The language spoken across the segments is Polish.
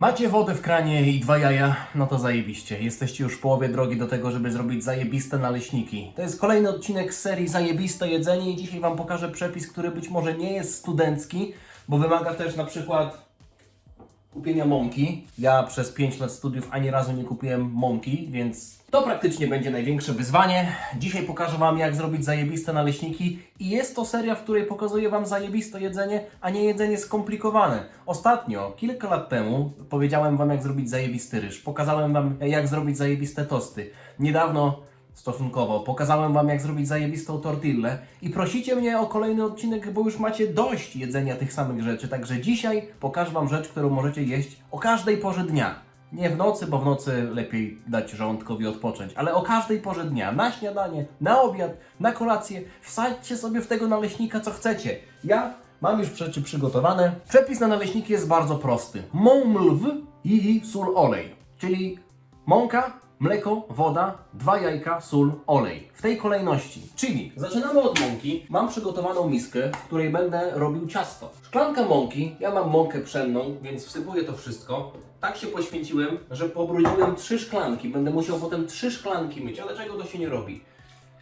Macie wodę w kranie i dwa jaja? No to zajebiście. Jesteście już w połowie drogi do tego, żeby zrobić zajebiste naleśniki. To jest kolejny odcinek serii Zajebiste Jedzenie i dzisiaj Wam pokażę przepis, który być może nie jest studencki, bo wymaga też na przykład kupienia mąki. Ja przez 5 lat studiów ani razu nie kupiłem mąki, więc to praktycznie będzie największe wyzwanie. Dzisiaj pokażę Wam, jak zrobić zajebiste naleśniki i jest to seria, w której pokazuję Wam zajebiste jedzenie, a nie jedzenie skomplikowane. Ostatnio, kilka lat temu, powiedziałem Wam, jak zrobić zajebisty ryż. Pokazałem Wam, jak zrobić zajebiste tosty. Niedawno stosunkowo. Pokazałem Wam, jak zrobić zajebistą tortillę i prosicie mnie o kolejny odcinek, bo już macie dość jedzenia tych samych rzeczy. Także dzisiaj pokażę Wam rzecz, którą możecie jeść o każdej porze dnia. Nie w nocy, bo w nocy lepiej dać żołądkowi odpocząć, ale o każdej porze dnia. Na śniadanie, na obiad, na kolację. Wsadźcie sobie w tego naleśnika, co chcecie. Ja mam już rzeczy przygotowane. Przepis na naleśniki jest bardzo prosty. Mąmlw i sól olej, czyli Mąka, mleko, woda, dwa jajka, sól, olej. W tej kolejności. Czyli zaczynamy od mąki. Mam przygotowaną miskę, w której będę robił ciasto. Szklanka mąki. Ja mam mąkę pszenną, więc wsypuję to wszystko. Tak się poświęciłem, że pobrudziłem trzy szklanki. Będę musiał potem trzy szklanki myć, ale czego to się nie robi?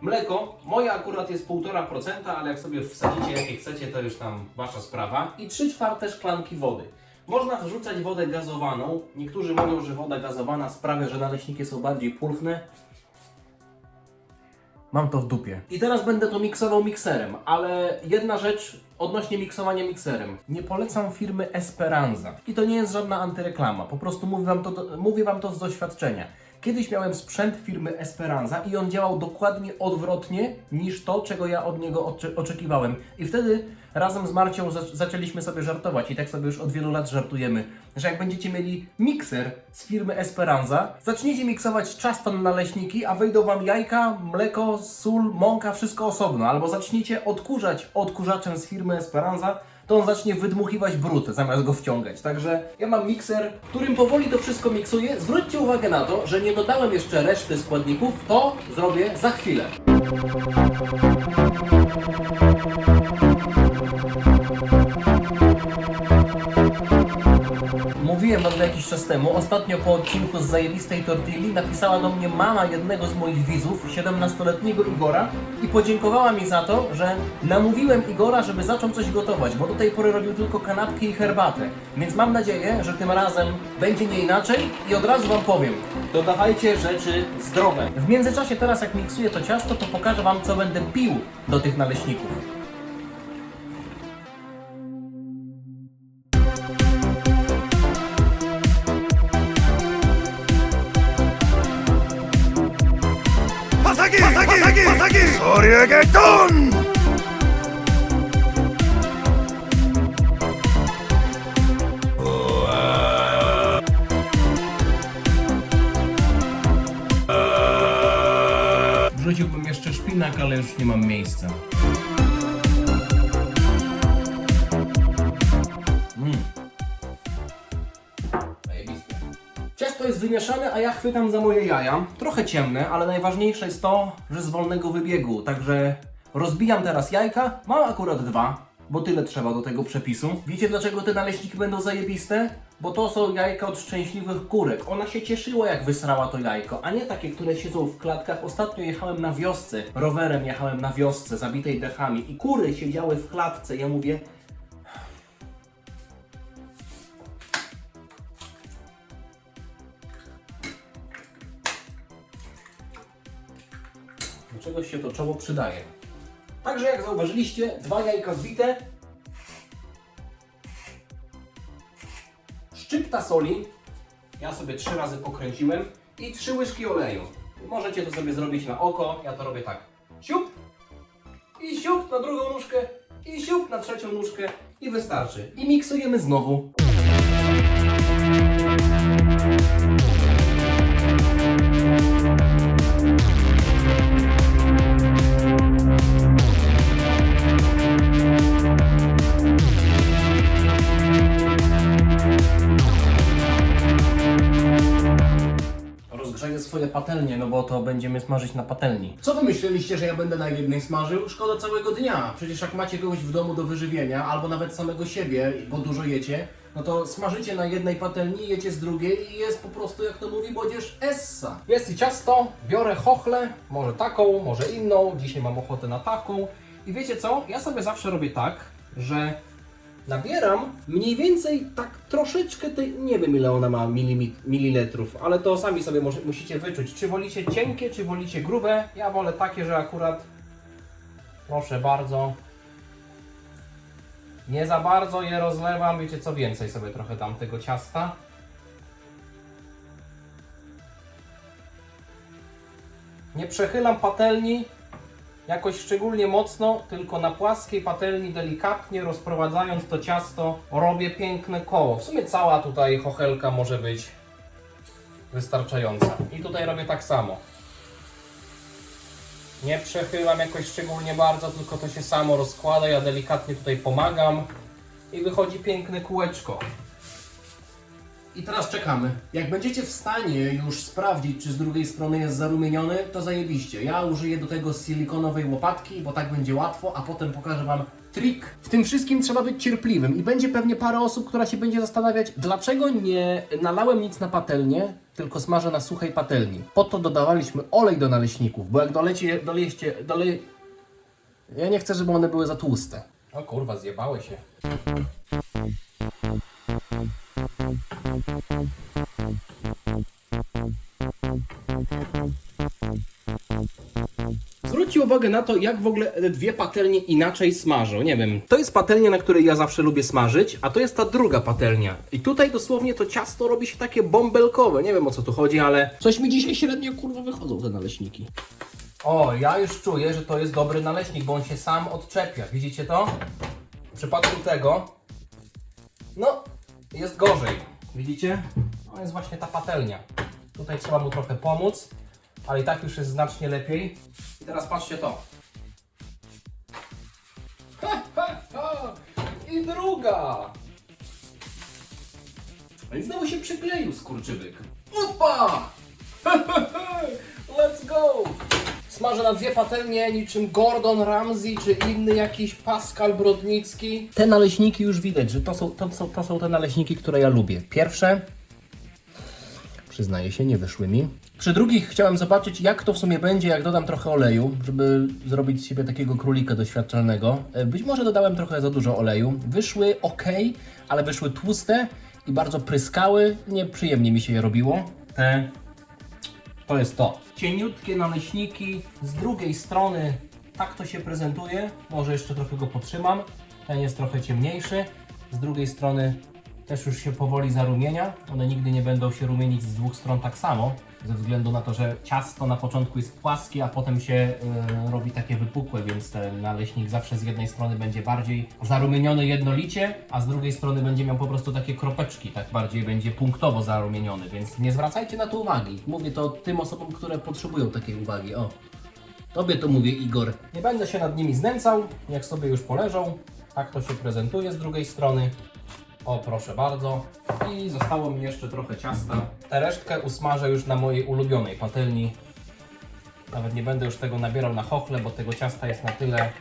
Mleko, moje akurat jest 1,5%, ale jak sobie wsadzicie jakie chcecie, to już tam wasza sprawa. I 3 czwarte szklanki wody. Można wrzucać wodę gazowaną. Niektórzy mówią, że woda gazowana sprawia, że naleśniki są bardziej pulchne. Mam to w dupie. I teraz będę to miksował mikserem, ale jedna rzecz odnośnie miksowania mikserem. Nie polecam firmy Esperanza. I to nie jest żadna antyreklama, po prostu mówię wam to, mówię wam to z doświadczenia. Kiedyś miałem sprzęt firmy Esperanza i on działał dokładnie odwrotnie niż to, czego ja od niego oczekiwałem. I wtedy razem z Marcią za- zaczęliśmy sobie żartować i tak sobie już od wielu lat żartujemy, że jak będziecie mieli mikser z firmy Esperanza, zaczniecie miksować ciasto na naleśniki, a wejdą wam jajka, mleko, sól, mąka, wszystko osobno. Albo zaczniecie odkurzać odkurzaczem z firmy Esperanza, to on zacznie wydmuchiwać brud zamiast go wciągać. Także ja mam mikser, którym powoli to wszystko miksuję. Zwróćcie uwagę na to, że nie dodałem jeszcze reszty składników. To zrobię za chwilę. Mówiłem wam jakiś czas temu, ostatnio po odcinku z zajebistej tortilli napisała do mnie mama jednego z moich widzów, 17-letniego Igora podziękowała mi za to, że namówiłem Igora, żeby zaczął coś gotować, bo do tej pory robił tylko kanapki i herbatę. Więc mam nadzieję, że tym razem będzie nie inaczej i od razu wam powiem, dodawajcie rzeczy zdrowe. W międzyczasie teraz jak miksuję to ciasto, to pokażę wam co będę pił do tych naleśników. Soryegeton! Wrzuciłbym jeszcze szpinak, ale już nie mam miejsca. Wymieszane, a ja chwytam za moje jaja. Trochę ciemne, ale najważniejsze jest to, że z wolnego wybiegu. Także rozbijam teraz jajka. Mam akurat dwa, bo tyle trzeba do tego przepisu. Wiecie dlaczego te naleśniki będą zajebiste? Bo to są jajka od szczęśliwych kurek. Ona się cieszyła jak wysrała to jajko, a nie takie, które siedzą w klatkach. Ostatnio jechałem na wiosce, rowerem jechałem na wiosce zabitej dechami i kury siedziały w klatce. Ja mówię, czegoś się to czoło przydaje. Także jak zauważyliście, dwa jajka wbite, szczypta soli, ja sobie trzy razy pokręciłem i trzy łyżki oleju. Możecie to sobie zrobić na oko, ja to robię tak. Siup i siup na drugą nóżkę i siup na trzecią nóżkę i wystarczy. I miksujemy znowu. To będziemy smażyć na patelni. Co wy myśleliście, że ja będę na jednej smażył? Szkoda całego dnia. Przecież jak macie kogoś w domu do wyżywienia, albo nawet samego siebie, bo dużo jecie, no to smażycie na jednej patelni, jecie z drugiej i jest po prostu, jak to mówi młodzież, essa. Jest i ciasto, biorę chochlę, może taką, może inną, dzisiaj mam ochotę na taką. I wiecie co, ja sobie zawsze robię tak, że nabieram mniej więcej tak troszeczkę tej, nie wiem ile ona ma milimi- mililitrów, ale to sami sobie może, musicie wyczuć, czy wolicie cienkie, czy wolicie grube. Ja wolę takie, że akurat, proszę bardzo, nie za bardzo je rozlewam, wiecie co więcej sobie trochę dam tego ciasta. Nie przechylam patelni jakoś szczególnie mocno, tylko na płaskiej patelni delikatnie rozprowadzając to ciasto robię piękne koło. W sumie cała tutaj chochelka może być wystarczająca. I tutaj robię tak samo. Nie przechylam jakoś szczególnie bardzo, tylko to się samo rozkłada. Ja delikatnie tutaj pomagam i wychodzi piękne kółeczko. I teraz czekamy. Jak będziecie w stanie już sprawdzić, czy z drugiej strony jest zarumieniony, to zajebiście. Ja użyję do tego silikonowej łopatki, bo tak będzie łatwo, a potem pokażę Wam trik. W tym wszystkim trzeba być cierpliwym i będzie pewnie parę osób, która się będzie zastanawiać, dlaczego nie nalałem nic na patelnię, tylko smażę na suchej patelni. Po to dodawaliśmy olej do naleśników, bo jak dolecie, dolejście, dole... Ja nie chcę, żeby one były za tłuste. O kurwa, zjebały się. Zwróćcie uwagę na to, jak w ogóle te dwie patelnie inaczej smażą. Nie wiem. To jest patelnia, na której ja zawsze lubię smażyć, a to jest ta druga patelnia. I tutaj dosłownie to ciasto robi się takie bąbelkowe. Nie wiem o co tu chodzi, ale coś mi dzisiaj średnio kurwa wychodzą te naleśniki. O, ja już czuję, że to jest dobry naleśnik, bo on się sam odczepia. Widzicie to? W przypadku tego, no, jest gorzej. Widzicie? To jest właśnie ta patelnia. Tutaj trzeba mu trochę pomóc, ale i tak już jest znacznie lepiej. I teraz patrzcie to. Ha, ha, ha. I druga. No i znowu się przykleił skurczybyk. Opa! Let's go! Smażę na dwie patelnie niczym Gordon Ramsay czy inny jakiś Pascal Brodnicki. Te naleśniki już widać, że to są, to, są, to są te naleśniki, które ja lubię. Pierwsze, przyznaję się, nie wyszły mi. Przy drugich chciałem zobaczyć, jak to w sumie będzie, jak dodam trochę oleju, żeby zrobić z siebie takiego królika doświadczalnego. E, Być może dodałem trochę za dużo oleju. Wyszły ok, ale wyszły tłuste i bardzo pryskały. Nieprzyjemnie mi się je robiło. Te to jest to. Cieniutkie naleśniki. Z drugiej strony tak to się prezentuje. Może jeszcze trochę go potrzymam. Ten jest trochę ciemniejszy. Z drugiej strony też już się powoli zarumienia. One nigdy nie będą się rumienić z dwóch stron tak samo. Ze względu na to, że ciasto na początku jest płaskie, a potem się y, robi takie wypukłe, więc ten naleśnik zawsze z jednej strony będzie bardziej zarumieniony jednolicie, a z drugiej strony będzie miał po prostu takie kropeczki, tak bardziej będzie punktowo zarumieniony, więc nie zwracajcie na to uwagi. Mówię to tym osobom, które potrzebują takiej uwagi. O, tobie to mówię Igor. Nie będę się nad nimi znęcał, jak sobie już poleżą. Tak to się prezentuje z drugiej strony. O, proszę bardzo. I zostało mi jeszcze trochę ciasta. Tę resztkę usmażę już na mojej ulubionej patelni. Nawet nie będę już tego nabierał na chochle, bo tego ciasta jest na tyle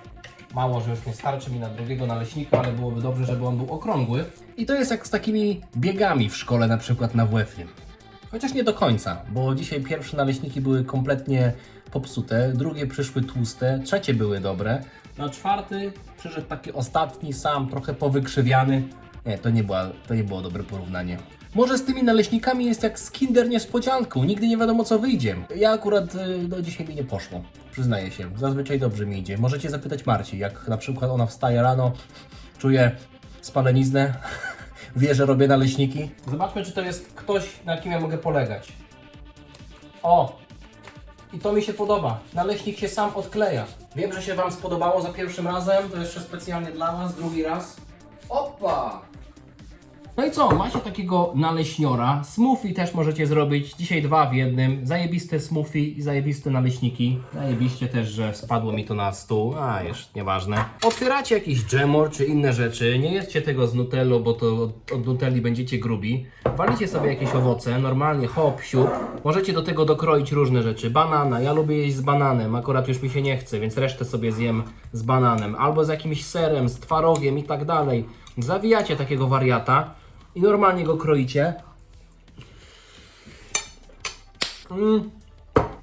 mało, że już nie starczy mi na drugiego naleśnika, ale byłoby dobrze, żeby on był okrągły. I to jest jak z takimi biegami w szkole, na przykład na WF-ie. Chociaż nie do końca, bo dzisiaj pierwsze naleśniki były kompletnie popsute, drugie przyszły tłuste, trzecie były dobre, na czwarty przyszedł taki ostatni sam, trochę powykrzywiany. Nie, to nie, była, to nie było dobre porównanie. Może z tymi naleśnikami jest jak z kinder niespodzianką, nigdy nie wiadomo co wyjdzie. Ja akurat y, no, dzisiaj mi nie poszło, przyznaję się, zazwyczaj dobrze mi idzie. Możecie zapytać Marci, jak na przykład ona wstaje rano, czuje spaleniznę, wie, że robię naleśniki. Zobaczmy, czy to jest ktoś, na kim ja mogę polegać. O! I to mi się podoba. Naleśnik się sam odkleja. Wiem, że się Wam spodobało za pierwszym razem, to jeszcze specjalnie dla Was, drugi raz. Opa! No i co, macie takiego naleśniora. Smoothie też możecie zrobić. Dzisiaj dwa w jednym. Zajebiste smoothie i zajebiste naleśniki. Zajebiście też, że spadło mi to na stół. A, już nieważne. Otwieracie jakiś dżemor czy inne rzeczy. Nie jedzcie tego z nutellą, bo to od, od nutelli będziecie grubi. Walicie sobie jakieś owoce, normalnie hop, siup. Możecie do tego dokroić różne rzeczy. Banana, ja lubię jeść z bananem. Akurat już mi się nie chce, więc resztę sobie zjem z bananem. Albo z jakimś serem, z twarogiem i tak dalej. Zawijacie takiego wariata. I normalnie go kroicie. Mm.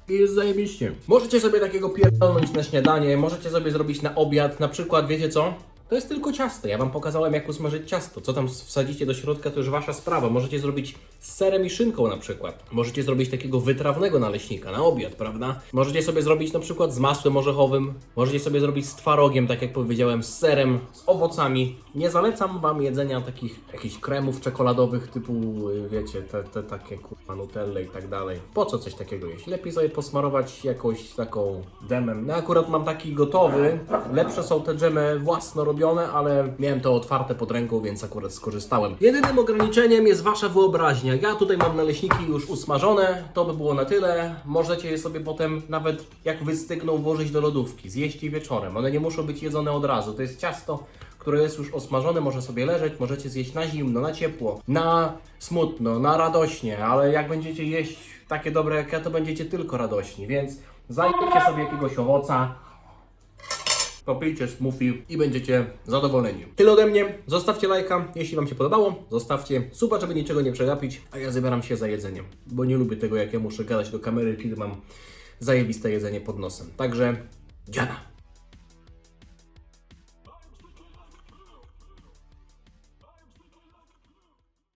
I jest zajebiście. Możecie sobie takiego pierdolnąć na śniadanie, możecie sobie zrobić na obiad, na przykład, wiecie co? To jest tylko ciasto. Ja Wam pokazałem, jak usmażyć ciasto. Co tam wsadzicie do środka, to już Wasza sprawa. Możecie zrobić z serem i szynką na przykład. Możecie zrobić takiego wytrawnego naleśnika na obiad, prawda? Możecie sobie zrobić na przykład z masłem orzechowym. Możecie sobie zrobić z twarogiem, tak jak powiedziałem, z serem, z owocami. Nie zalecam Wam jedzenia takich jakichś kremów czekoladowych typu, y, wiecie, te, te takie kurwa nutelle i tak dalej. Po co coś takiego jeść? Lepiej sobie posmarować jakąś taką dżemem. No akurat mam taki gotowy. Lepsze są te dżemy własno ale miałem to otwarte pod ręką, więc akurat skorzystałem. Jedynym ograniczeniem jest Wasza wyobraźnia. Ja tutaj mam naleśniki już usmażone. To by było na tyle. Możecie je sobie potem nawet jak wystygną włożyć do lodówki. Zjeść je wieczorem. One nie muszą być jedzone od razu. To jest ciasto które jest już osmażone, może sobie leżeć, możecie zjeść na zimno, na ciepło, na smutno, na radośnie, ale jak będziecie jeść takie dobre jak ja, to będziecie tylko radośni, więc zajmijcie sobie jakiegoś owoca, popijcie smoothie i będziecie zadowoleni. Tyle ode mnie, zostawcie lajka, jeśli Wam się podobało, zostawcie suba, żeby niczego nie przegapić, a ja zabieram się za jedzenie, bo nie lubię tego, jak ja muszę gadać do kamery, kiedy mam zajebiste jedzenie pod nosem. Także dziana!